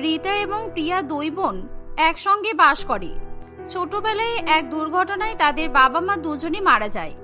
রীতা এবং প্রিয়া দুই বোন একসঙ্গে বাস করে। ছোটবেলায় এক দুর্ঘটনায় তাদের বাবা মা দুজনই মারা যায়।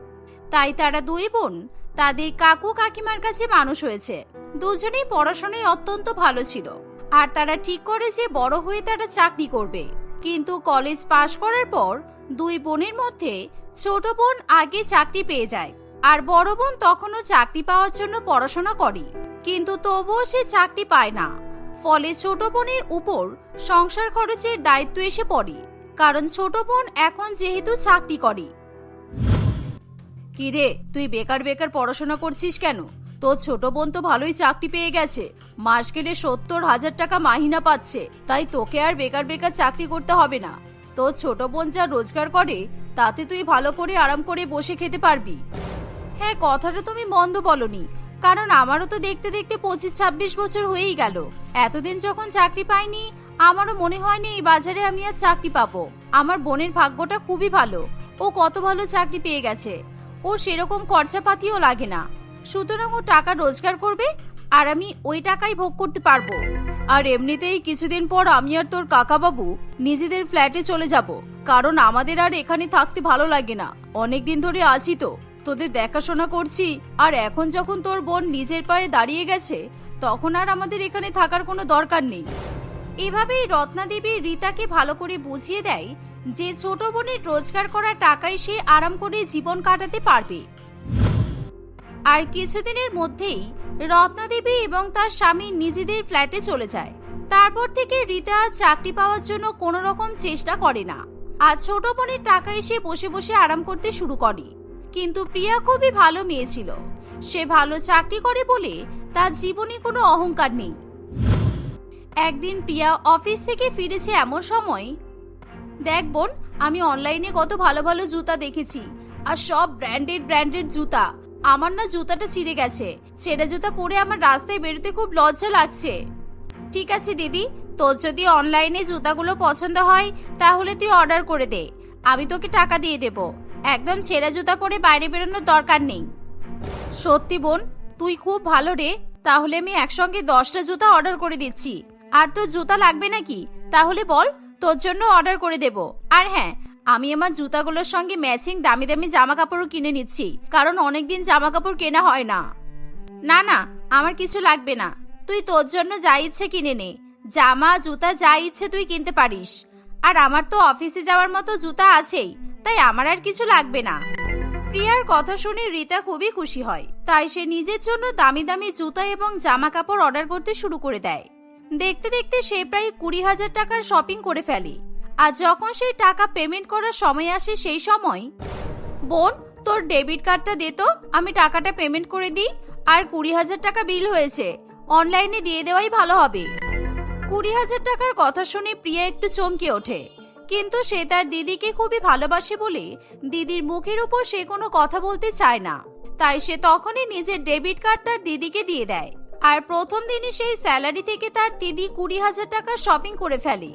তাই তারা দুই বোন, তাদের কাকু কাকিমার কাছে মানুষ হয়েছে। দুজনেই পড়াশোনায় অত্যন্ত ভালো ছিল। আর তারা ঠিক করে যে বড় হয়ে তারা চাকরি করবে। কিন্তু কলেজ পাশ করার পর দুই বোনের মধ্যে ছোট বোন আগে চাকরি পেয়ে যায় আর বড় বোন তখনও চাকরি পাওয়ার জন্য পড়াশোনা করে। কিন্তু তবুও সে চাকরি পায় না। ফলে ছোট বোনের উপর সংসার খরচের দায়িত্ব এসে পড়ে, কারণ ছোট বোন এখন যেহেতু চাকরি করে। কিরে, তুই বেকার বেকার পড়াশোনা করছিস কেন? তোর ছোট বোন তো ভালোই চাকরি পেয়ে গেছে, মাস গেলে সত্তর হাজার টাকা মাহিনা পাচ্ছে, তাই তোকে আর বেকার বেকার চাকরি করতে হবে না। তোর ছোট বোন যা রোজগার করে, তাতে তুই ভালো করে আরাম করে বসে খেতে পারবি। হ্যাঁ কথাটা তুমি মন্দ বলনি। কারণ আমারও তো দেখতে দেখতে পঁচিশ ছাব্বিশ বছর হয়েই গেল। এতদিন যখন চাকরি পাইনি, আমারও মনে হয়নি এই বাজারে আমি আর চাকরি পাবো। আমার বোনের ভাগ্যটা খুবই ভালো। ও কত ভালো চাকরি পেয়ে গেছে। ও সেরকম খরচাপাতিও লাগে না। সুতরাং ও টাকা রোজগার করবে আর আমি ওই টাকাই ভোগ করতে পারব। আর এমনিতেই কিছুদিন পর আমি আর তোর কাকাবাবু নিজেদের ফ্ল্যাটে চলে যাব। কারণ আমাদের আর এখানে থাকতে ভালো লাগে না। অনেকদিন ধরে আছি তো। তোদের দেখাশোনা করছি, আর এখন যখন তোর বোন নিজের পায়ে দাঁড়িয়ে গেছে, তখন আর আমাদের এখানে থাকার কোনো দরকার নেই। এভাবেই রত্নাদেবী রীতাকে ভালো করে বুঝিয়ে দেয় যে ছোট বোনের রোজগার করা টাকায় সে আরাম করে জীবন কাটাতে পারবে। আর কিছুদিনের মধ্যেই রত্নাদেবী এবং তার স্বামী নিজেদের ফ্ল্যাটে চলে যায়। তারপর থেকে রীতা চাকরি পাওয়ার জন্য কোনো রকম চেষ্টা করে না। আর ছোট বোনের টাকা এসে বসে বসে আরাম করতে শুরু করে। কিন্তু প্রিয়া খুবই ভালো মেয়ে ছিল। সে ভালো চাকরি করে বলে তার জীবনে কোনো অহংকার নেই। একদিন প্রিয়া অফিস থেকে ফিরেছে এমন সময়, দেখ বোন, আমি অনলাইনে কত ভালো ভালো জুতা দেখেছি, আর সব ব্র্যান্ডেড ব্র্যান্ডেড জুতা। আমার না জুতাটা চিড়ে গেছে। ছেঁড়া জুতা পরে আমার রাস্তায় বেরোতে খুব লজ্জা লাগছে। ঠিক আছে দিদি, তোর যদি অনলাইনে জুতাগুলো পছন্দ হয়, তাহলে তুই অর্ডার করে দে। আমি তোকে টাকা দিয়ে দেব। একদম ছেঁড়া জুতা পরে বাইরে বেরোনোর দরকার নেই। সত্যি বোন, তুই খুব ভালো রে। তাহলে আমি একসঙ্গে দশটা জুতা অর্ডার করে দিচ্ছি। আর তোর জুতা লাগবে নাকি? তাহলে বল, তোর জন্য অর্ডার করে দেব। আর হ্যাঁ আমি আমার জুতাগুলোর সঙ্গে ম্যাচিং দামি দামি জামা কাপড়ও কিনে নিচ্ছি, কারণ অনেকদিন জামা কাপড় কেনা হয় না। না না, আমার কিছু লাগবে না। তুই তোর জন্য যা ইচ্ছে কিনে নে। জামা, জুতা, যা ইচ্ছে তুই কিনতে পারিস। আর আমার তো অফিসে যাওয়ার মতো জুতা আছেই, তাই আমার আর কিছু লাগবে না। প্রিয়ার কথা শুনে রীতা খুবই খুশি হয়, তাই সে নিজের জন্য দামি দামি জুতা এবং জামা কাপড় অর্ডার করতে শুরু করে দেয়। দেখতে দেখতে সে প্রায় কুড়ি হাজার টাকার শপিং করে ফেলে, আর যখন সেই টাকা পেমেন্ট করার সময় আসে সেই সময়, বোন, তোর ডেবিট কার্ডটা দে তো, আমি টাকাটা পেমেন্ট করে দিই, আর কুড়ি হাজার টাকা বিল হয়েছে, অনলাইনে দিয়ে দেওয়াই ভালো হবে। কুড়ি হাজার টাকার কথা শুনে প্রিয়া একটু চমকে ওঠে। কিন্তু সে তার দিদিকে খুবই ভালোবাসে বলে দিদির মুখের উপর সে কোনো কথা বলতে চায় না। তাই সে তখনই নিজের ডেবিট কার্ড তার দিদিকে দিয়ে দেয়। আর প্রথম দিনই সেই স্যালারি থেকে তার দিদি কুড়ি হাজার টাকা শপিং করে ফেলে।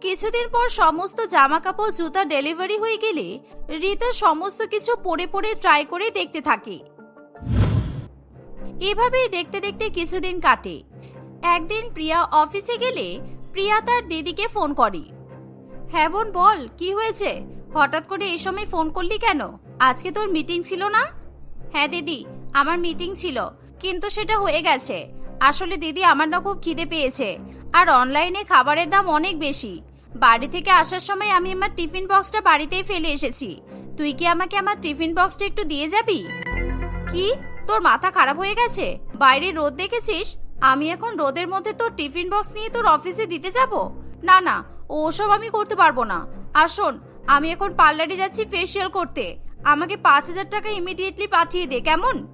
কিছুদিন পর সমস্ত জামা কাপড় জুতা ডেলিভারি হয়ে গেলে রিতা সমস্ত কিছু পরে পরে ট্রাই করে দেখতে থাকে। এভাবেই দেখতে দেখতে কিছুদিন কাটে। একদিন প্রিয়া অফিসে গেলে প্রিয়া তার দিদিকে ফোন করে। হ্যাঁ বোন, বল, কি হয়েছে? হঠাৎ করে এই সময় ফোন করলি কেন? আজকে তোর মিটিং ছিল না? হ্যাঁ দিদি, আমার মিটিং ছিল, কিন্তু সেটা হয়ে গেছে। আসলে দিদি আমার না খুব খিদে পেয়েছে, আর অনলাইনে খাবারের দাম অনেক বেশি। বাড়ি থেকে আসার সময় আমি আমার টিফিন বক্সটা বাড়িতেই ফেলে এসেছি। তুই কি আমাকে আমার টিফিন বক্সটা একটু দিয়ে যাবি? কি? তোর মাথা খারাপ হয়ে গেছে? বাইরে রোদ দেখেছিস? আমি এখন রোদের মধ্যে তোর টিফিন বক্স নিয়ে তোর অফিসে দিতে যাব? না না, ওসব আমি করতে পারব না। আর শোন, আমি এখন পার্লারে যাচ্ছি ফেসিয়াল করতে। আমাকে পাঁচ হাজার টাকা ইমিডিয়েটলি পাঠিয়ে দে, কেমন?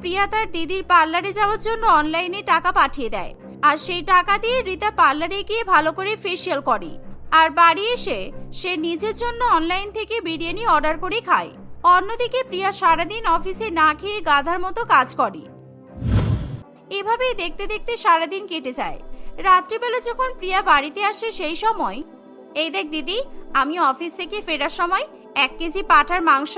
প্রিয়া তার দিদির পার্লারে যাওয়ার জন্য অনলাইনে টাকা পাঠিয়ে দেয়। আর সেই টাকা দিয়ে রিতা পার্লারে গিয়ে ভালো করে ফেসিয়াল করে। আর বাড়ি এসে সে নিজের জন্য অনলাইন থেকে বিরিয়ানি অর্ডার করে খায়। অন্যদিকে প্রিয়া সারাদিন অফিসে না খেয়ে গাধার মতো কাজ করে। এভাবেই দেখতে দেখতে সারাদিন কেটে যায়। রাত্রিবেলা যখন প্রিয়া বাড়িতে আসে সেই সময়, এই দেখ দিদি, আমি অফিস থেকে ফেরার সময় এক কেজি পাঠার মাংস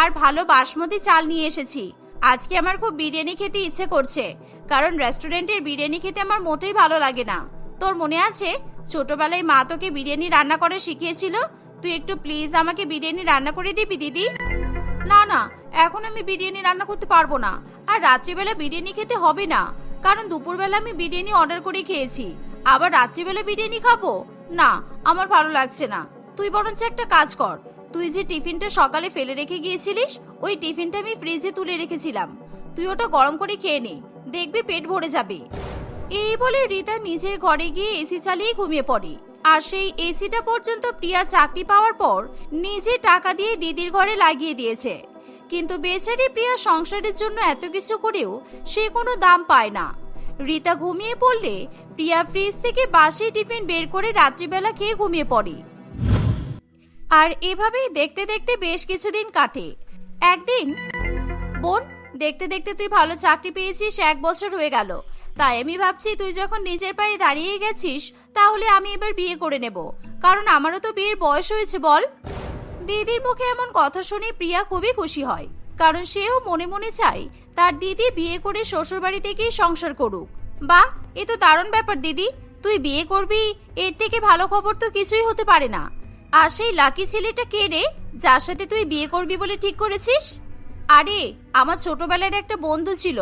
আর ভালো বাসমতি চাল নিয়ে এসেছি। আজকে আমার খুব বিরিয়ানি খেতে ইচ্ছে করছে, কারণ রেস্টুরেন্টের বিরিয়ানি খেতে আমার মোটেই ভালো লাগে না। তোর মনে আছে, ছোটবেলায় মা তোকে বিরিয়ানি রান্না করে শিখিয়েছিল? তুই একটু প্লিজ আমাকে বিরিয়ানি রান্না করে দিবি দিদি? না না, এখন আমি বিরিয়ানি রান্না করতে পারব না। আর রাত্রিবেলা বিরিয়ানি খেতে হবে না, কারণ দুপুরবেলা আমি বিরিয়ানি অর্ডার করে খেয়েছি। আবার রাত্রিবেলা বিরিয়ানি খাব? না, আমার ভালো লাগছে না। তুই বরঞ্চ একটা কাজ কর। তুই যে টিফিনটা সকালে ফেলে রেখে গিয়েছিলিস, ওই টিফিনটা আমি ফ্রিজে তুলে রেখেছিলাম। তুই ওটা গরম করে খেয়ে নে, দেখবি পেট ভরে যাবে। এই বলে রিতা নিজের ঘরে গিয়ে এসি চালিয়ে ঘুমিয়ে পড়ে। আর সেই এসিটা পর্যন্ত প্রিয়া চাকরি পাওয়ার পর নিজে টাকা দিয়ে দিদির ঘরে লাগিয়ে দিয়েছে। কিন্তু বেচারি প্রিয়া সংসারের জন্য এত কিছু করেও সে কোনো দাম পায় না। রিতা ঘুমিয়ে পড়লে প্রিয়া ফ্রিজ থেকে বাসি টিফিন বের করে রাত্রিবেলা খেয়ে ঘুমিয়ে পড়ে। আর এভাবেই দেখতে দেখতে বেশ কিছুদিন কাটে। একদিন, বোন, দেখতে দেখতে তুই ভালো চাকরি পেয়েছিস, এক বছর হয়ে গেল। তাই আমি ভাবছি তুই যখন নিজের পায়ে দাঁড়িয়ে গেছিস, তাহলে আমি এবার বিয়ে করে নেব। কারণ আমারও তো বিয়ের বয়স হয়েছে, বল। দিদির মুখে এমন কথা শুনে প্রিয়া খুবই খুশি হয়, কারণ সেও মনে মনে চায়, তার দিদি বিয়ে করে শ্বশুর বাড়ি থেকেই সংসার করুক। বাহ এ তো দারুণ ব্যাপার, দিদি। তুই বিয়ে করবি, এর থেকে ভালো খবর তো কিছুই হতে পারে না। আর সেই লাকি ছেলেটা কে রে, যার সাথে তুই বিয়ে করবি বলে ঠিক করেছিস? আরে, আমার ছোটবেলার একটা বন্ধু ছিল,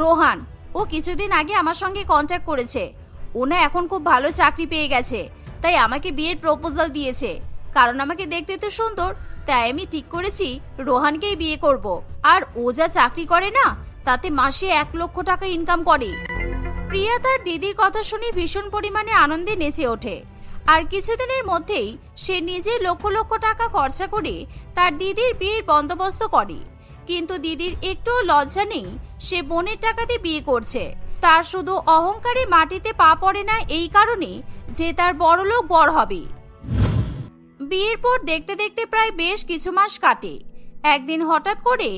রোহান। ও কিছুদিন আগে আমার সঙ্গে কন্ট্যাক্ট করেছে। ও না এখন খুব ভালো চাকরি পেয়ে গেছে, তাই আমাকে বিয়ের প্রপোজাল দিয়েছে। কারণ আমাকে দেখতে তো সুন্দর, তাই আমি ঠিক করেছি রোহানকেই বিয়ে করব। আর ও যা চাকরি করে না, তাতে মাসে এক লক্ষ টাকা ইনকাম করে। প্রিয়া তার দিদির কথা শুনে ভীষণ পরিমাণে আনন্দে নেচে ওঠে। আর কিছুদিনের মধ্যেই সে নিজে লক্ষ লক্ষ টাকা খরচা করে তার দিদির বিয়ের বন্দোবস্ত করে। কিন্তু দিদির একটুও লজ্জা নেই। সে বোনের টাকাতে বিয়ে করছে। তার শুধু অহংকারে মাটিতে পা পড়ে না এই কারণে যে তার বড়লোক বড় হবে। বিয়ের পর দেখতে দেখতে প্রায় বেশ কিছু মাস কাটে। একদিন হঠাৎ করে,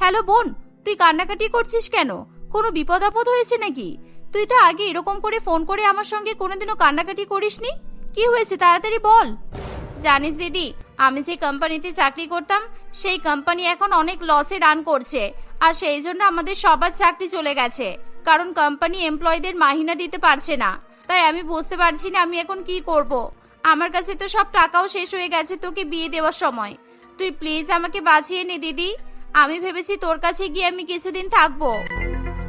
হ্যালো বোন, তুই কান্নাকাটি করছিস কেন? কোনো বিপদ আপদ হয়েছে নাকি? তুই তো আগে এরকম করে ফোন করে আমার সঙ্গে কোনোদিনও কান্নাকাটি করিসনি? কি হয়েছে তাড়াতাড়ি বল। জানিস দিদি আমি যে কোম্পানিতে চাকরি করতাম, সেই কোম্পানি এখন অনেক লসে রান করছে। আর সেই জন্য আমাদের সবার চাকরি চলে গেছে। কারণ কোম্পানি এমপ্লয়ীদের মাহিনা দিতে পারছে না। তাই আমি বুঝতে পারছি না আমি এখন কি করব। আমার কাছে তো সব টাকাও শেষ হয়ে গেছে তোকে বিয়ে দেওয়ার সময়। তুই প্লিজ আমাকে বাঁচিয়ে নে, দিদি। আমি ভেবেছি তোর কাছে গিয়ে আমি কিছুদিন থাকব।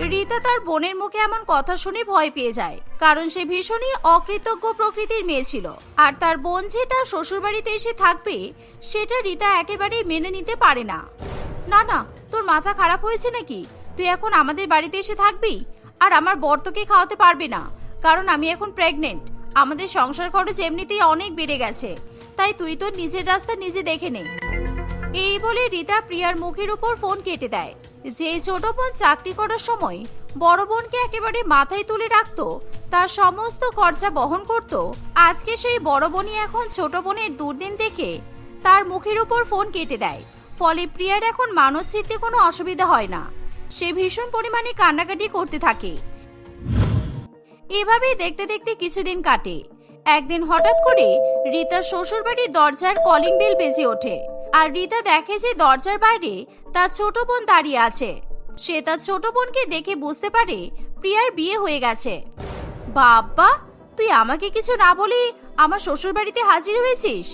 রীতা তার বোনের মুখে এমন কথা শুনে ভয় পেয়ে যায়, কারণ সে ভীষণই অকৃতজ্ঞ প্রকৃতির মেয়ে ছিল। আর তার বোন যে তার শ্বশুরবাড়িতে এসে থাকবে, সেটা রীতা একেবারেই মেনে নিতে পারে না। না না, তোর মাথা খারাপ হয়েছে নাকি? তুই এখন আমাদের বাড়িতে এসে থাকবি? আর আমার বর্তকে খাওয়াতে পারবে না, কারণ আমি এখন প্রেগনেন্ট আমাদের সংসার খরচ এমনিতেই অনেক বেড়ে গেছে, তাই তুই তোর নিজের রাস্তা নিজে দেখে নে। এই বলে রীতা প্রিয়ার মুখের উপর ফোন কেটে দেয়। যে ছোট বোন চাকরি করার সময় বড় বোনকে একেবারে মাথায় তুলে রাখতো, তার সমস্ত খরচা বহন করত, আজকে সেই বড় বোনই এখন ছোট বোনের দুর্দিন দেখে তার মুখের উপর ফোন কেটে দেয়। ফলে প্রিয়ার এখন মানব চিত্তে কোনো অসুবিধা হয় না। সে ভীষণ পরিমাণে কান্নাকাটি করতে থাকে। এভাবেই দেখতে দেখতে কিছুদিন কাটে। একদিন হঠাৎ করে রীতার শ্বশুরবাড়ির দরজার কলিং বেল বেজে ওঠে। আর রিতা দেখে যে দরজার বাইরে তার ছোট বোন দাঁড়িয়ে আছে। সে তার ছোট বোনকে দেখে বুঝতে পারে প্রিয়ার বিয়ে হয়ে গেছে। বাবা তুই আমাকে কিছু না বলে আমার শ্বশুর বাড়িতে হাজির হয়েছিস?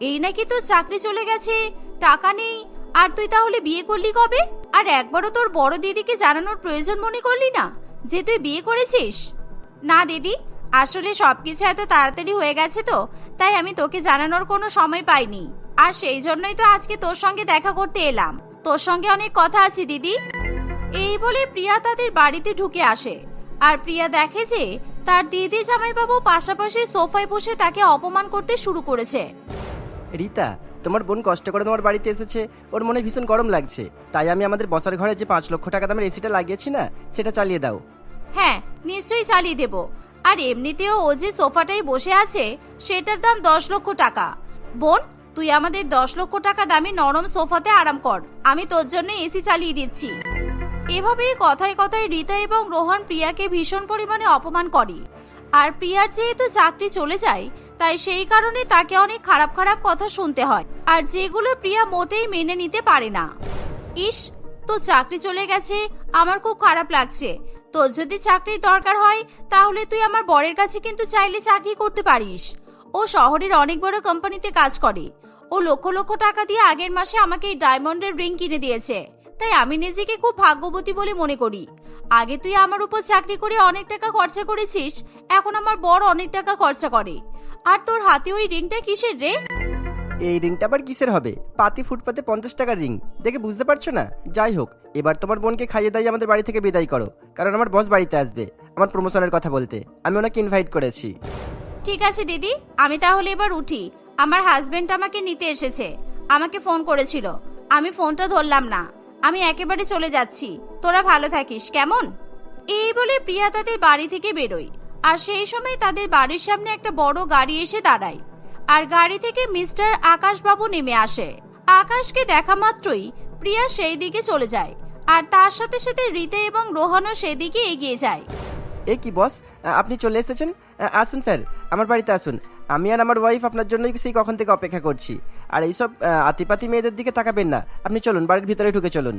এই নাকি তোর চাকরি চলে গেছে, টাকা নেই, আর তুই তাহলে বিয়ে করলি কবে? আর একবারও তোর বড় দিদিকে জানানোর প্রয়োজন মনে করলি না যে তুই বিয়ে করেছিস? না দিদি, আসলে সবকিছু এত তাড়াতাড়ি হয়ে গেছে তো, তাই আমি তোকে জানানোর কোনো সময় পাইনি। আর সেই জন্যই তো আজকে তোর সঙ্গে দেখা করতে এলাম। তোর সঙ্গে অনেক কথা আছে দিদি। এই বলে প্রিয়া তাদের বাড়িতে ঢুকে আসে। আর প্রিয়া দেখে যে তার দিদি জামাইবাবু পাশাপাশি সোফায় বসে তাকে অপমান করতে শুরু করেছে। রিতা তোমার বোন কষ্ট করে তোমার বাড়িতে এসেছে। ওর মনে ভীষণ গরম লাগছে। তাই আমি আমাদের বসার ঘরে যে পাঁচ লক্ষ টাকা দামের এসিটা লাগিয়েছি না সেটা চালিয়ে দাও। হ্যাঁ নিশ্চয়ই চালিয়ে দেব। আর এমনিতেও ও যে সোফাটাই বসে আছে সেটার দাম দশ লক্ষ টাকা। বোন তুই আমাদের দশ লক্ষ টাকা দামি নরম সোফাতে আরাম কর। আমি তোর জন্য এসি চালিয়ে দিচ্ছি। এভাবেই কথায় কথায় রীতা এবং রোহন প্রিয়াকে ভীষণ পরিমাণে অপমান করে। আর প্রিয়ার যেহেতু চাকরি চলে যায়, তাই সেই কারণে তাকে অনেক খারাপ খারাপ কথা শুনতে হয়, আর যেগুলো প্রিয়া মোটেই মেনে নিতে পারে না। ইস, তোর চাকরি চলে গেছে, আমার খুব খারাপ লাগছে। তোর যদি চাকরির দরকার হয়, তাহলে তুই আমার বরের কাছে কিন্তু চাইলে চাকরি করতে পারিস। ও শহরের অনেক বড় কোম্পানিতে কাজ করে। ও লক্ষ লক্ষ টাকা দিয়ে আগের মাসে আমাকে এই ডায়মন্ডের রিং কিনে দিয়েছে। তাই আমি নিজেকে খুব ভাগ্যবতী বলে মনে করি। আগে তুই আমার উপর চাকরি করে অনেক টাকা খরচা করেছিস এখন আমার বড় অনেক টাকা খরচা করে। আর তোর হাতে ওই রিংটা কিসের রে? এই রিংটা আবার কিসের হবে? পাতি ফুটপাতে পঞ্চাশ টাকার রিং। দেখে বুঝতে পারছ না? যাই হোক এবার তোমার বোনকে খাইয়ে দাইয়ে আমাদের বাড়ি থেকে বিদায় করো। কারণ আমার বস বাড়িতে আসবে আমার প্রমোশনের কথা বলতে। আমি ওনাকে ইনভাইট করেছি। ঠিক আছে দিদি আমি তাহলে এবার উঠি। আমার হাজবেন্ড আমাকে নিতে এসেছে। আমাকে ফোন করেছিল। আমি ফোনটা ধরলাম না। আমি একেবারে চলে যাচ্ছি। তোরা ভালো থাকিস, কেমন? এই বলে প্রিয়া তাদের বাড়ি থেকে বেরোয়। আর সেই সময় তাদের বাড়ির সামনে একটা বড় গাড়ি এসে দাঁড়ায়। আর গাড়ি থেকে মিস্টার আকাশবাবু নেমে আসে। আকাশকে দেখা মাত্রই প্রিয়া সেই দিকে চলে যায়। আর তার সাথে সাথে রীতা এবং রোহনও সেদিকে এগিয়ে যায়। এ কি বস? আপনি চলে এসেছেন? আসুন স্যার। আমার বাড়িতে আসুন। আমি আর আমার ওয়াইফ আপনার জন্যই সেই কখন থেকে অপেক্ষা করছি। আর এইসব আতিপাতি মেয়েদের দিকে তাকাবেন না। আপনি চলুন বাড়ির ভিতরে ঢুকে চলুন।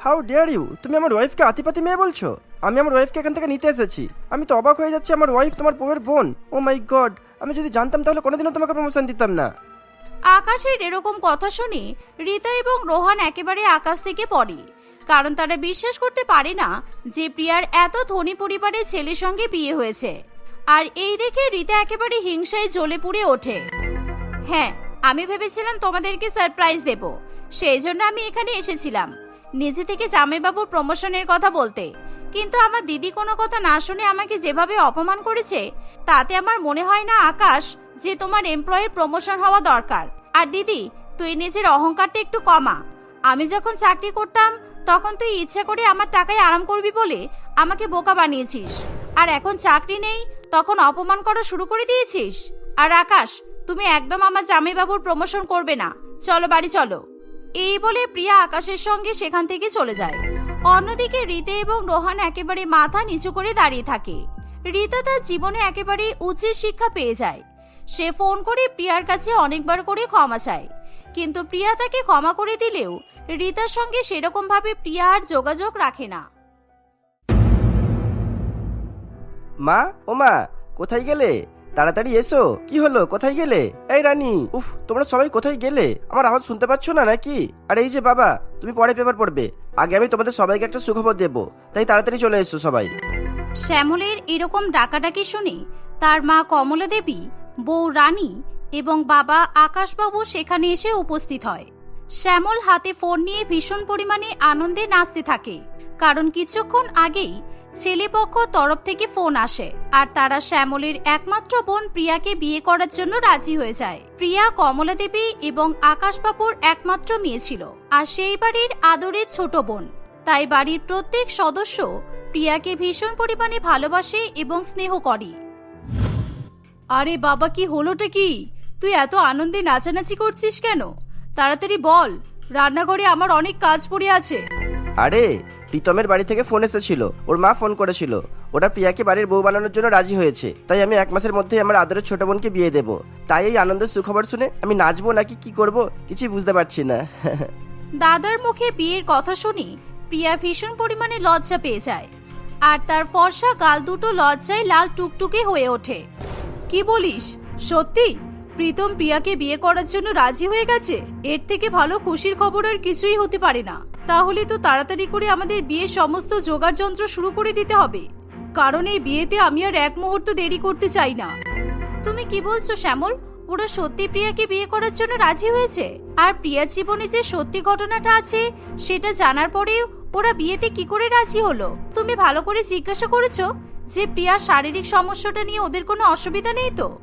হাউ ডেয়ার ইউ তুমি আমার ওয়াইফকে আতিপাতি মেয়ে বলছো? আমি আমার ওয়াইফকে এখান থেকে নিতে এসেছি। আমি তো অবাক হয়ে যাচ্ছি আমার ওয়াইফ তোমার বউয়ের বোন। ও মাই গড আমি যদি জানতাম তাহলে কোনোদিনও তোমাকে প্রমোশন দিতাম না। আকাশের এরকম কথা শুনে রীতা এবং রোহান একেবারে আকাশ থেকে পড়ে। কারণ তারা বিশ্বাস করতে পারে না যে প্রিয়ার এত ধনী পরিবারের ছেলের সঙ্গে বিয়ে হয়েছে। আর এই দেখে রীতা একেবারে হিংসায় জ্বলে পুড়ে ওঠে। হ্যাঁ আমি ভেবেছিলাম তোমাদেরকে সারপ্রাইজ দেব। সেই জন্য আমি এখানে এসেছিলাম। নিজে থেকে জামাইবাবুর প্রমোশনের কথা বলতে। কিন্তু আমার দিদি কোনো কথা না শুনে আমাকে যেভাবে অপমান করেছে, তাতে আমার মনে হয় না আকাশ যে তোমার এমপ্লয়ের প্রমোশন হওয়া দরকার। আর দিদি, তুই নিজের অহংকারটা একটু কমা। আমি যখন চাকরি করতাম তখন তুই ইচ্ছা করে আমার টাকায় আরাম করবি বলে আমাকে বোকা বানিয়েছিস। আর এখন চাকরি নেই, তখন অপমান করা শুরু করে দিয়েছিস। আর আকাশ, তুমি একদম আমার জামাইবাবুর প্রমোশন করবে না। চলো বাড়ি চলো। এই বলে প্রিয়া আকাশের সঙ্গে সেখান থেকে চলে যায়। অন্যদিকে রীতে এবং রোহান একেবারে মাথা নিচু করে দাঁড়িয়ে থাকে। রীতা তার জীবনে একেবারে উচ্চ শিক্ষা পেয়ে যায়। সে ফোন করে প্রিয়ার কাছে অনেকবার করে ক্ষমা চায়। কিন্তু প্রিয়া তাকে ক্ষমা করে দিলেও রীতার সঙ্গে সেরকম ভাবে প্রিয়া আর যোগাযোগ রাখে না। মা ও মা কোথায় গেলে? তাড়াতাড়ি এসো। কি হলো? কোথায় গেলে? এই রানী উফ তোমরা সবাই কোথায় গেলে? আমার আওয়াজ শুনতে পাচ্ছ না নাকি? আর এই যে বাবা তুমি পরে পেপার পড়বে। আগে আমি তোমাদের সবাইকে একটা সুখবর দেবো। তাই তাড়াতাড়ি চলে এসো সবাই। শ্যামলের এরকম ডাকাডাকি শুনে তার মা কমলা দেবী বউ রানী এবং বাবা আকাশবাবু সেখানে এসে উপস্থিত হয়। শ্যামল হাতে ফোন নিয়ে ভীষণ পরিমাণে আনন্দে নাচতে থাকে। কারণ কিছুক্ষণ আগেই ছেলেপক্ষ তরফ থেকে ফোন আসে আর তারা শ্যামলের একমাত্র বোন প্রিয়াকে বিয়ে করার জন্য রাজি হয়ে যায়। প্রিয়া কমলা দেবী এবং আকাশবাবুর একমাত্র মেয়ে ছিল আর সেই বাড়ির আদরের ছোট বোন। তাই বাড়ির প্রত্যেক সদস্য প্রিয়াকে ভীষণ পরিমাণে ভালোবাসে এবং স্নেহ করে। আরে বাবা, কি হলোটা কি? তুই এত আনন্দে নাচানাচি করছিস কেন? তাড়াতাড়ি বল রান্নাঘরে আমার অনেক কাজ পড়ে আছে। আরে প্রীতমের বাড়ি থেকে ফোন এসেছিল ওর মা ফোন করেছিল। ওরা প্রিয়াকে বাড়ির বউ বানানোর জন্য রাজি হয়েছে তাই আমি এক মাসের মধ্যেই আমার আদরের ছোট বোনকে বিয়ে দেবো। তাই এই আনন্দের সুখবর শুনে আমি নাচবো নাকি কি করব কিছুই বুঝতে পারছি না। দাদার মুখে বিয়ের কথা শুনে প্রিয়া ভীষণ পরিমাণে লজ্জা পেয়ে যায় আর তার ফর্সা গাল দুটো লজ্জায় লাল টুকটুকে হয়ে ওঠে। কি বলিস সত্যি? প্রীতম প্রিয়াকে বিয়ে করার জন্য রাজি হয়ে গেছে? এর থেকে ভালো খুশির খবর আর কিছুই হতে পারে না। তাহলে তো তাড়াতাড়ি করে আমাদের বিয়ের সমস্ত জোগাড় যন্ত্র শুরু করে দিতে হবে। কারণ এই বিয়েতে আমি আর এক মুহূর্ত দেরি করতে চাই না। তুমি কি বলছো, শ্যামল? ওরা সত্যি প্রিয়াকে বিয়ে করার জন্য রাজি হয়েছে? আর প্রিয়ার জীবনে যে সত্যি ঘটনাটা আছে, সেটা জানার পরেও ওরা বিয়েতে কি করে রাজি হলো? তুমি ভালো করে জিজ্ঞাসা করেছ যে প্রিয়ার শারীরিক সমস্যাটা নিয়ে ওদের কোনো অসুবিধা নেই তো?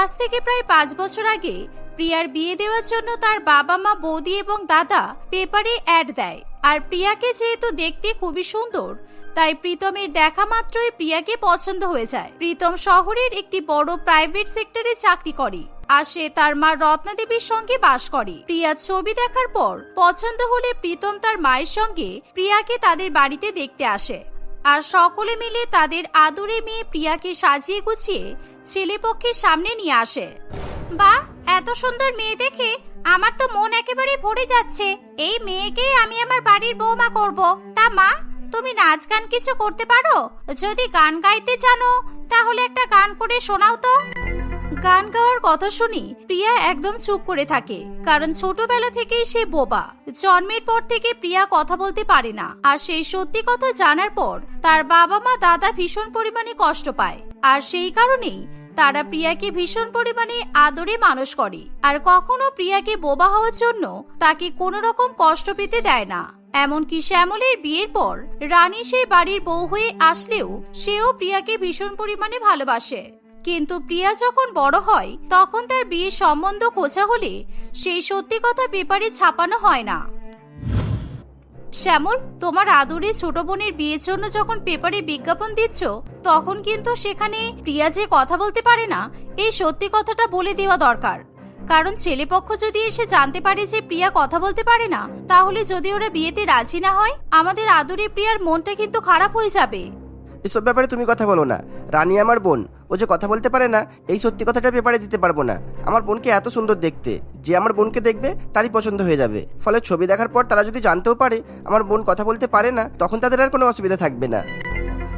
আজ থেকে প্রায় পাঁচ বছর আগে প্রিয়ার বিয়ে দেওয়ার জন্য তার বাবা মা, বৌদি এবং দাদা পেপারে অ্যাড দেয়। আর প্রিয়াকে যেহেতু দেখতে খুবই সুন্দর, তাই প্রীতমের দেখা মাত্রই প্রিয়াকে পছন্দ হয়ে যায়। প্রীতম শহরের একটি বড় প্রাইভেট সেক্টরে চাকরি করে আর সে তার মা রত্নাদেবীর সঙ্গে বাস করে। প্রিয়ার ছবি দেখার পর পছন্দ হলে প্রীতম তার মায়ের সঙ্গে প্রিয়াকে তাদের বাড়িতে দেখতে আসে। আর সকলে মিলে তাদের আদরে মেয়ে প্রিয়াকে সাজিয়ে গুছিয়ে ছেলেপক্ষের সামনে নিয়ে আসে। বা, এত সুন্দর মেয়ে দেখে আমার তো মন একেবারে ভরে যাচ্ছে। এই মেয়েকেই আমি আমার বাড়ির বৌমা করব। তা মা, তুমি নাচ গান কিছু করতে পারো? যদি গান গাইতে জানো, তাহলে একটা গান করে শোনাও তো। গান গাওয়ার কথা শুনি প্রিয়া একদম চুপ করে থাকে, কারণ ছোটবেলা থেকেই সে বোবা। জন্মের পর থেকে প্রিয়া কথা বলতে পারে না, আর সেই সত্যি কথা জানার পর তার বাবা মা দাদা ভীষণ পরিমাণে কষ্ট পায়, আর সেই কারণেই তারা প্রিয়াকে ভীষণ পরিমাণে আদরে মানুষ করে, আর কখনো প্রিয়াকে বোবা হওয়ার জন্য তাকে কোনো রকম কষ্ট পেতে দেয় না। এমনকি শ্যামলের বিয়ের পর রানী সেই বাড়ির বউ হয়ে আসলেও সেও প্রিয়াকে ভীষণ পরিমাণে ভালোবাসে। কিন্তু প্রিয়া যখন বড় হয়, তখন তার বিয়ের সম্বন্ধ খোঁজা হলে সেই সত্যি কথা পেপারে ছাপানো হয় না। শ্যামল, তোমার আদরে ছোট বোনের বিয়ের জন্য যখন পেপারে বিজ্ঞাপন দিচ্ছ, তখন কিন্তু সেখানে প্রিয়া যে কথা বলতে পারে না, এই সত্যি কথাটা বলে দেওয়া দরকার। কারণ ছেলেপক্ষ যদি এসে জানতে পারে যে প্রিয়া কথা বলতে পারে না, তাহলে যদি ওরা বিয়েতে রাজি না হয়, আমাদের আদরে প্রিয়ার মনটা কিন্তু খারাপ হয়ে যাবে। এসব ব্যাপারে তুমি কথা বলো না। রানী আমার বোন। ও যে কথা বলতে পারে না, এই সত্যি কথাটা পেপারে দিতে পারব না। আমার বোনকে এত সুন্দর দেখতে। যে আমার বোনকে দেখবে, তারই পছন্দ হয়ে যাবে। ফলে ছবি দেখার পর তারা যদি জানতেও পারে, আমার বোন কথা বলতে পারে না, তখন তাদের আর কোনো অসুবিধা থাকবে না।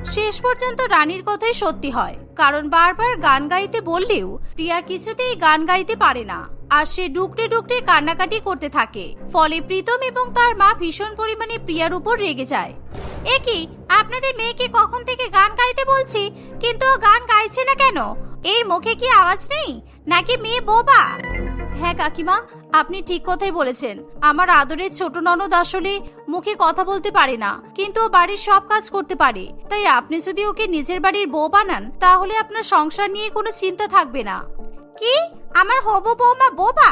শেষ পর্যন্ত রানীর কথাই সত্যি হয়। কারণ বারবার গান গাইতে বললেও প্রিয়া কিছুতেই গান গাইতে পারে না। আর সে ডুকরে ডুকরে কান্নাকাটি করতে থাকে। ফলে প্রীতম এবং তার মা ভীষণ পরিমাণে প্রিয়ার উপর রেগে যায়। এ কি, আপনাদের মেয়েকে কখন থেকে গান গাইতে বলছি, কিন্তু গান গাইছে না কেন? এর মুখে কি আওয়াজ নেই? নাকি মেয়ে বোবা? হ্যাঁ কাকিমা, আপনি ঠিক কথাই বলেছেন। আমার আদরের ছোট ননদ আসলে মুখে কথা বলতে পারে না, কিন্তু বাড়ির সব কাজ করতে পারে। তাই আপনি যদি ওকে নিজের বাড়ির বউ বানান, তাহলে আপনার সংসার নিয়ে কোনো চিন্তা থাকবে না। কি? আমার হবু বৌমা বোবা?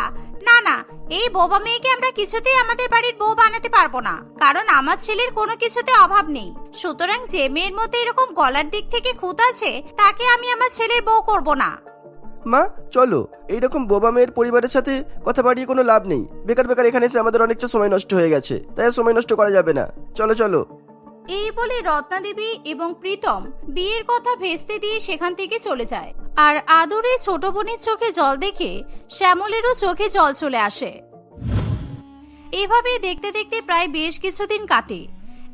না না, এই বোবা মেয়েকে আমরা কিছুতেই আমাদের বাড়ির বউ বানাতে পারব না, কারণ আমার ছেলের কোনো কিছুতে অভাব নেই। সুতরাং যে মেয়ের মধ্যে এরকম গলার দিক থেকে খুঁত আছে, তাকে আমি আমার ছেলের বউ করব না। মা, চলো। এইরকম বোবা মেয়ের পরিবারের সাথে কথা বাড়িয়ে কোনো লাভ নেই। বেকার বেকার এখানে এসে আমাদের অনেকটা সময় নষ্ট হয়ে গেছে। তাই সময় নষ্ট করা যাবে না। চলো চলো। এই বলে রত্নাদেবী এবং প্রীতম বিয়ের কথা ভেস্তে দিয়ে সেখান থেকে চলে যায়। আর আদরে ছোট বোনের চোখে জল দেখে শ্যামলেরও চোখে জল চলে আসে। এভাবে দেখতে দেখতে প্রায় বেশ কিছুদিন কাটে।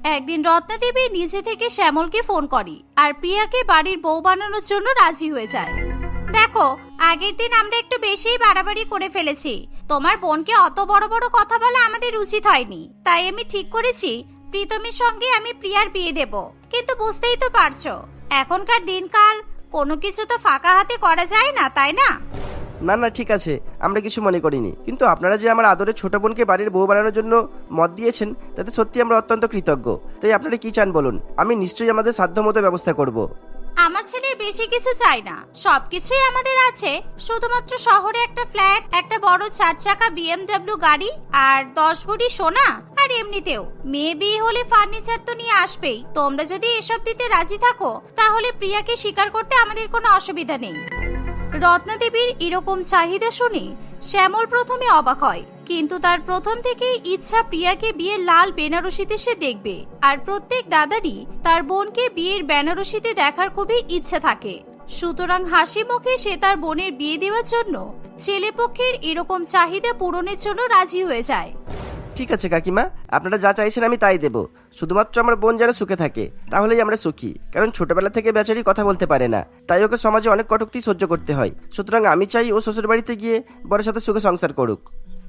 একদিন রত্নাদেবী নিজে থেকে শ্যামলকে ফোন করে আর প্রিয়াকে বাড়ির বউ বানানোর জন্য রাজি হয়ে যায়। দেখো, আগের দিন আমরা একটু বেশিই বাড়াবাড়ি করে ফেলেছি। তোমার বোনকে অত বড় বড় কথা বলা আমাদের উচিত হয়নি। তাই আমি ঠিক করেছি। প্রীতমের সঙ্গে আমি প্রিয়ার বিয়ে দেব। কিন্তু বুঝতেই তো পারছ, এখনকার দিনকাল, কোনো কিছু তো ফাঁকা হাতে করা যায় না, তাই না? না না, ঠিক আছে। আমরা কিছু মনে করিনি। কিন্তু আপনারা যে আমার আদরের ছোট বোনকে বাড়ির বউ বানানোর জন্য মত দিয়েছেন, তাতে সত্যি আমরা অত্যন্ত কৃতজ্ঞ। তাই আপনারা কি চান বলুন? আমি নিশ্চয়ই আমাদের সাধ্যমতো ব্যবস্থা করব। আমার ছেলের বেশি কিছু চাই না। সবকিছুই আমাদের আছে। শুধুমাত্র শহরে একটা ফ্ল্যাট, একটা বড় চার চাকা বিএমডব্লিউ গাড়ি আর দশ ভরি সোনা আর এমনিতেও। মেয়ে বিয়ে হলে ফার্নিচার তো নিয়ে আসবেই। তোমরা যদি এসব দিতে রাজি থাকো, তাহলে প্রিয়াকে স্বীকার করতে আমাদের কোনো অসুবিধা নেই। রত্নাদেবীর এরকম চাহিদা শুনে শ্যামল প্রথমে অবাক হয়। কিন্তু তার প্রথম থেকেই ইচ্ছা প্রিয়াকে বিয়ের লাল বেনারসিতে সে দেখবে। আর প্রত্যেক দাদারই তার বোনকে বিয়ের বেনারসিতে দেখার খুবই ইচ্ছা থাকে। সুতরাং হাসি মুখে সে তার বোনের বিয়ে দেওয়ার জন্য ছেলেপক্ষের এরকম চাহিদা পূরণের জন্য রাজি হয়ে যায়। ঠিক আছে কাকিমা, আপনারা যা চাইছেন আমি তাই দেব। শুধুমাত্র আমার বোন যেন সুখে থাকে, তাহলেই আমরা সুখী, কারণ ছোটবেলা থেকে বেচারি কথা বলতে পারে না। তাই ওকে সমাজে অনেক কটুক্তি সহ্য করতে হয়। সুতরাং আমি চাই ও শ্বশুর বাড়িতে গিয়ে বড়ের সাথে সুখে সংসার করুক।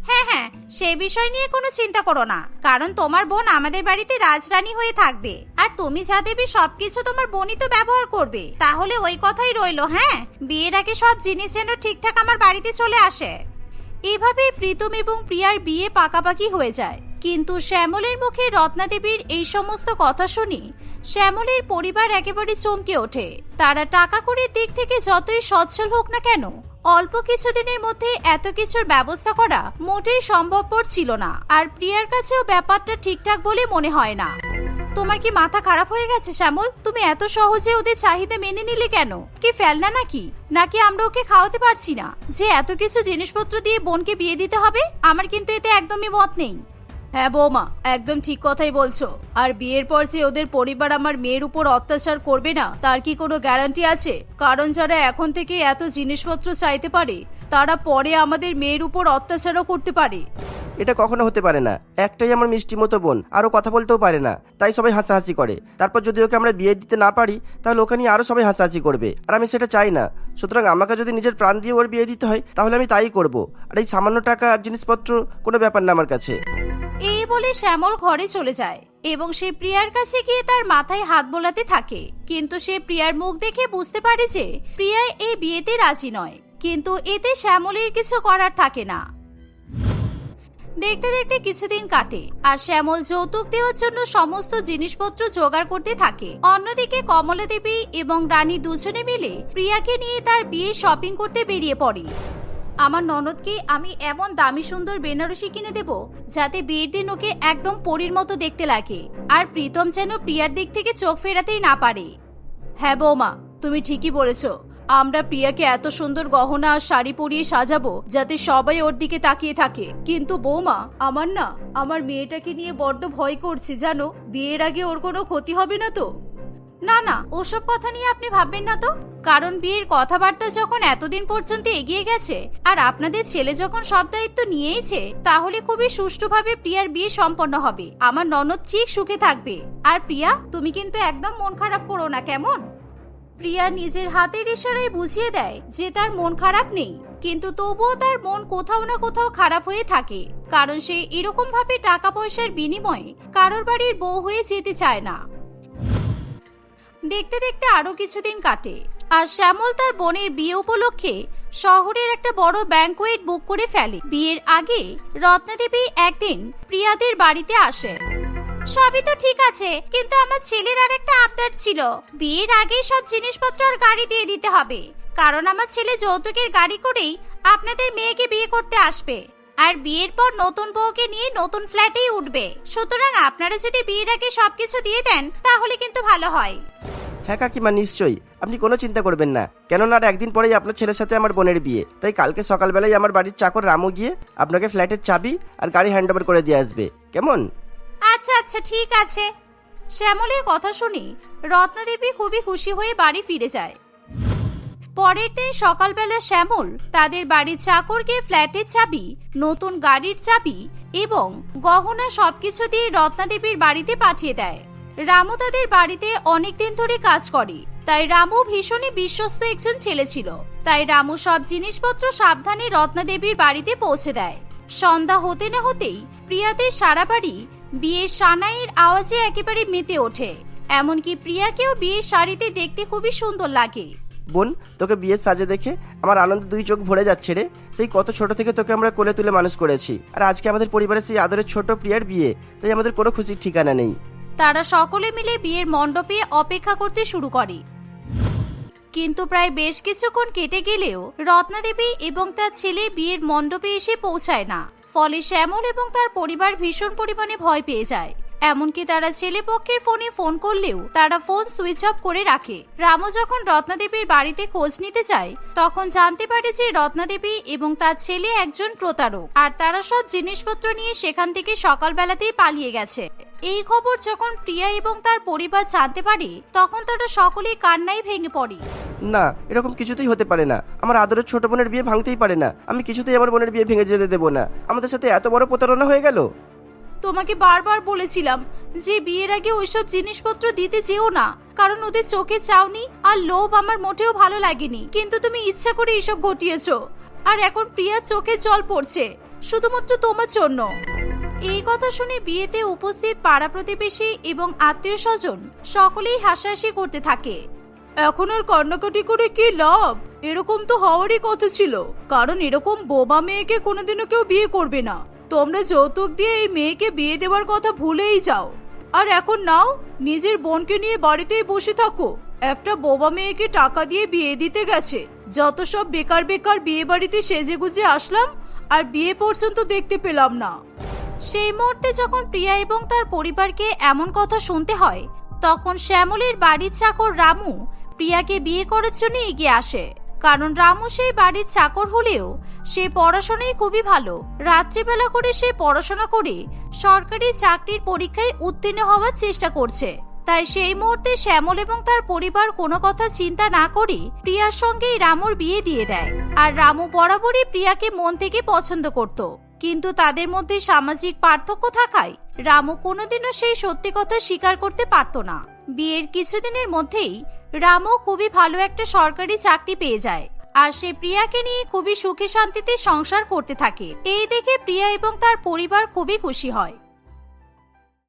হ্যাঁ হ্যাঁ সে বিষয় নিয়ে কোনো চিন্তা করো না। কারণ তোমার বোন আমাদের বাড়িতে রাজরানী হয়ে থাকবে। আর তুমি যা দেবে সবকিছু তোমার বোনই তো ব্যবহার করবে। তাহলে ওই কথাই রইল হ্যাঁ? বিয়ের আগে সব জিনিস যেন ঠিকঠাক আমার বাড়িতে চলে আসে। এভাবে প্রীতম এবং প্রিয়ার বিয়ে পাকাপাকি হয়ে যায়। কিন্তু শ্যামলের মুখে রত্নাদেবীর এই সমস্ত কথা শুনি, শ্যামলের পরিবার একেবারে চমকে ওঠে। তারা টাকা কড়ির দিক থেকে যতই সচ্ছল হোক না কেন অল্প কিছুদিনের মধ্যে এত কিছুর ব্যবস্থা করা মোটেই সম্ভবপর ছিল না। আর প্রিয়ার কাছেও ব্যাপারটা ঠিকঠাক বলে মনে হয় না। তোমার কি মাথা খারাপ হয়ে গেছে, শ্যামল? তুমি এত সহজে ওদের চাহিদা মেনে নিলে কেন? কি ফেলনা নাকি? নাকি আমরা ওকে খাওয়াতে পারছি না? যে এত কিছু জিনিসপত্র দিয়ে বোনকে বিয়ে দিতে হবে, আমার কিন্তু এতে একদমই মত নেই। হ্যাঁ বৌমা, একদম ঠিক কথাই বলছো। আর বিয়ের পর যে ওদের পরিবার আমার মেয়ের উপর অত্যাচার করবে না, তার কি কোনো গ্যারান্টি আছে? কারণ যারা এখন থেকে এত জিনিসপত্র চাইতে পারে, তারা পরে আমাদের মেয়ের উপর অত্যাচারও করতে পারে। এটা কখনো হতে পারে না। একটাই আমার মিষ্টি মতো বোন, আরও কথা বলতেও পারে না। তাই সবাই হাসাহাসি করে। তারপর যদি ওকে আমরা বিয়ে দিতে না পারি, তাহলে ওকে নিয়ে আরও সবাই হাসাহাসি করবে। আর আমি সেটা চাই না। সুতরাং আমাকে যদি নিজের প্রাণ দিয়ে ওর বিয়ে দিতে হয়, তাহলে আমি তাই করব। আর এই সামান্য টাকা আর জিনিসপত্র কোনো ব্যাপার না আমার কাছে। এই বলে শ্যামল ঘরে চলে যায় এবং সে প্রিয়ার কাছে গিয়ে তার মাথায় হাত বোলাতে থাকে। কিন্তু সে প্রিয়ার মুখ দেখে বুঝতে পারে যে, প্রিয়া এই বিয়েতে রাজি নয়। কিন্তু এতে শ্যামলের কিছু করার থাকে না। দেখতে দেখতে কিছুদিন কাটে, আর শ্যামল যৌতুক দেওয়ার জন্য সমস্ত জিনিসপত্র জোগাড় করতে থাকে। অন্যদিকে কমলা দেবী এবং রানী দুজনে মিলে প্রিয়াকে নিয়ে তার বিয়ে শপিং করতে বেরিয়ে পড়ে। আমার ননদকে আমি এমন দামি সুন্দর বেনারসি কিনে দেব, যাতে বিয়ের দিন ওকে একদম পরীর মতো দেখতে লাগে, আর প্রীতম যেন প্রিয়ার দিক থেকে চোখ ফেরাতেই না পারে। হ্যাঁ বৌমা, তুমি ঠিকই বলেছ। আমরা প্রিয়াকে এত সুন্দর গহনা আর শাড়ি পরিয়ে সাজাবো যাতে সবাই ওর দিকে তাকিয়ে থাকে। কিন্তু বৌমা, আমার না, আমার মেয়েটাকে নিয়ে বড্ড ভয় করছে, জানো? বিয়ের আগে ওর কোনো ক্ষতি হবে না তো? না না, ওসব কথা নিয়ে আপনি ভাববেন না তো? কারণ বিয়ের কথাবার্তা যখন এতদিন পর্যন্ত এগিয়ে গেছে, আর আপনাদের ছেলে যখন সব দায়িত্ব নিয়েইছে, তাহলে খুবই সুষ্ঠুভাবে প্রিয়ার বিয়ে সম্পন্ন হবে। আমার ননদ ঠিক সুখে থাকবে। আর প্রিয়া, তুমি কিন্তু একদম মন খারাপ করো না, কেমন? প্রিয়া নিজের হাতের ইশারায় বুঝিয়ে দেয় যে তার মন খারাপ নেই। কিন্তু তবুও তার মন কোথাও না কোথাও খারাপ হয়ে থাকে। কারণ সে এরকম ভাবে টাকা পয়সার বিনিময়ে কারোর বাড়ির বউ হয়ে যেতে চায় না। দেখতে দেখতে আরও কিছুদিন কাটে আর শ্যামল তার বোনের বিয়ে উপলক্ষে শহরের একটা বড় ব্যাংকোয়েট বুক করে ফেলে। বিয়ের আগে রত্নাদেবী একদিন প্রিয়াদের বাড়িতে আসে। সবই তো ঠিক আছে, কিন্তু আমার ছেলের আর একটা আবদার ছিল। বিয়ের আগে সব জিনিসপত্র আর গাড়ি দিয়ে দিতে হবে। কারণ আমার ছেলে যৌতুকের গাড়ি করেই আপনাদের মেয়েকে বিয়ে করতে আসবে। আর বিয়ের পর নতুন বউকে নিয়ে নতুন ফ্ল্যাটেই উঠবে। সুতরাং আপনারা যদি বিয়ের আগে সবকিছু দিয়ে দেন, তাহলে কিন্তু ভালো হয়। হ্যাঁ কাকিমা, নিশ্চয়ই। আপনি কোনো চিন্তা করবেন না। কেননা আর একদিন পরেই আপনার ছেলের সাথে আমার বোনের বিয়ে। তাই কালকে সকালবেলায় আমার বাড়ির চাকর রামু গিয়ে আপনাকে ফ্ল্যাটের চাবি আর গাড়ি হ্যান্ড ওভার করে দিয়ে আসবে। কেমন? আচ্ছা আচ্ছা ঠিক আছে। শ্যামলের কথা শুনে রত্নাদেবী খুবই খুশি হয়ে বাড়ি ফিরে যায়। পরের দিন সকালবেলা শ্যামল তাদের বাড়ির চাকরকে ফ্ল্যাটের চাবি, নতুন গাড়ির চাবি এবং গহনা সবকিছু দিয়ে রত্নাদেবীর বাড়িতে পাঠিয়ে দেয়। রামু তাদের বাড়িতে অনেকদিন ধরে কাজ করে। তাই রামু ভীষণই বিশ্বস্ত একজন ছেলে ছিল। তাই রামু সব জিনিসপত্র সাবধানে রত্নাদেবীর বাড়িতে পৌঁছে দেয়। সন্ধ্যা হতে না হতেই প্রিয়াদের সারা বাড়ি বিয়ের সানাইয়ের আওয়াজে একেবারে মেতে ওঠে। এমনকি প্রিয়াকেও বিয়ের শাড়িতে দেখতে খুবই সুন্দর লাগে। বোন তোকে বিয়ের সাজে দেখে আমার আনন্দ দুই চোখ ভরে যাচ্ছে রে। সেই কত ছোট থেকে তোকে আমরা কোলে তুলে মানুষ করেছি। আর আজকে আমাদের পরিবারের সেই আদরের ছোট প্রিয়ার বিয়ে তাই আমাদের কোনো খুশির ঠিকানা নেই। তারা সকলে মিলে বিয়ের মণ্ডপে অপেক্ষা করতে শুরু করে। কিন্তু প্রায় বেশ কিছুক্ষণ কেটে গেলেও রত্নাদেবী এবং তার ছেলে বিয়ের মণ্ডপে এসে পৌঁছায় না। ফলে শ্যামল এবং তার পরিবার ভীষণ পরিমাণে ভয় পেয়ে যায়। এমনকি তারা ছেলে পক্ষের ফোনে ফোন করলেও তারা ফোন সুইচ অফ করে রাখে। রামু যখন রত্নাদেবীর বাড়িতে খোঁজ নিতে যায়, তখন জানতে পারে যে রত্নাদেবী এবং তার ছেলে একজন প্রতারক। আর তারা সব জিনিসপত্র নিয়ে সেখান থেকে সকালবেলাতেই পালিয়ে গেছে। এই খবর যখন প্রিয়া এবং তার পরিবার জানতে পারে তখন তারা সকলেই কান্নায় ভেঙে পড়ে। না এরকম কিছুতেই হতে পারে না। আমার আদরের ছোট বোনের বিয়ে ভাঙতেই পারে না। আমি কিছুতেই আমার বোনের বিয়ে ভেঙে যেতে দেবো না। আমাদের সাথে এত বড় প্রতারণা হয়ে গেল? তোমাকে বারবার বলেছিলাম যে বিয়ের আগে ওইসব জিনিসপত্র দিতে যেও না কারণ ওদের চোখে চাওনি আর লোভ আমার মোটেও ভালো লাগেনি। কিন্তু তুমি ইচ্ছা করে এসব ঘটিয়েছো আর এখন প্রিয়া চোখে জল পড়ছে শুধুমাত্র তোমার জন্য। এই কথা শুনে বিয়েতে উপস্থিত পাড়া প্রতিবেশী এবং আত্মীয় স্বজন সকলেই হাসাহাসি করতে থাকে। এখন আর কান্নাকাটি করে কি লাভ? এরকম তো হওয়ারই কথা ছিল। কারণ এরকম বোবা মেয়েকে কোনোদিনও কেউ বিয়ে করবে না। তোমরা যৌতুক দিয়ে এই মেয়েকে বিয়ে দেওয়ার কথা ভুলেই যাও। আর এখন নাও, নিজের বোনকে নিয়ে বাড়িতেই বসে থাকো। একটা বোবা মেয়েকে টাকা দিয়ে বিয়ে দিতে গেছে। যত সব বেকার বেকার বিয়ে বাড়িতে সেজে গুজে আসলাম, আর বিয়ে পর্যন্ত দেখতে পেলাম না। সেই মুহূর্তে যখন প্রিয়া এবং তার পরিবারকে এমন কথা শুনতে হয়, তখন শ্যামলের বাড়ির চাকর রামু প্রিয়াকে বিয়ে করার জন্য এগিয়ে আসে। কারণ রামু সেই বাড়ির চাকর হলেও সে পড়াশোনায় খুবই ভালো। রাত্রিবেলা করে সে পড়াশোনা করে সরকারি চাকরির পরীক্ষায় উত্তীর্ণ হওয়ার চেষ্টা করছে। তাই সেই মুহূর্তে শ্যামল এবং তার পরিবার কোনো কথা চিন্তা না করে প্রিয়ার সঙ্গেই রামুর বিয়ে দিয়ে দেয়। আর রামু বরাবরই প্রিয়াকে মন থেকে পছন্দ করত। কিন্তু তাদের মধ্যে সামাজিক পার্থক্য থাকায় রামু কোনোদিনও সেই সত্যি কথা স্বীকার করতে পারত না। বিয়ের কিছুদিনের মধ্যেই রামু খুবই ভালো একটা সরকারি চাকরি পেয়ে যায় আর সে প্রিয়াকে নিয়ে খুবই সুখে শান্তিতে সংসার করতে থাকে। এই দেখে প্রিয়া এবং তার পরিবার খুবই খুশি হয়।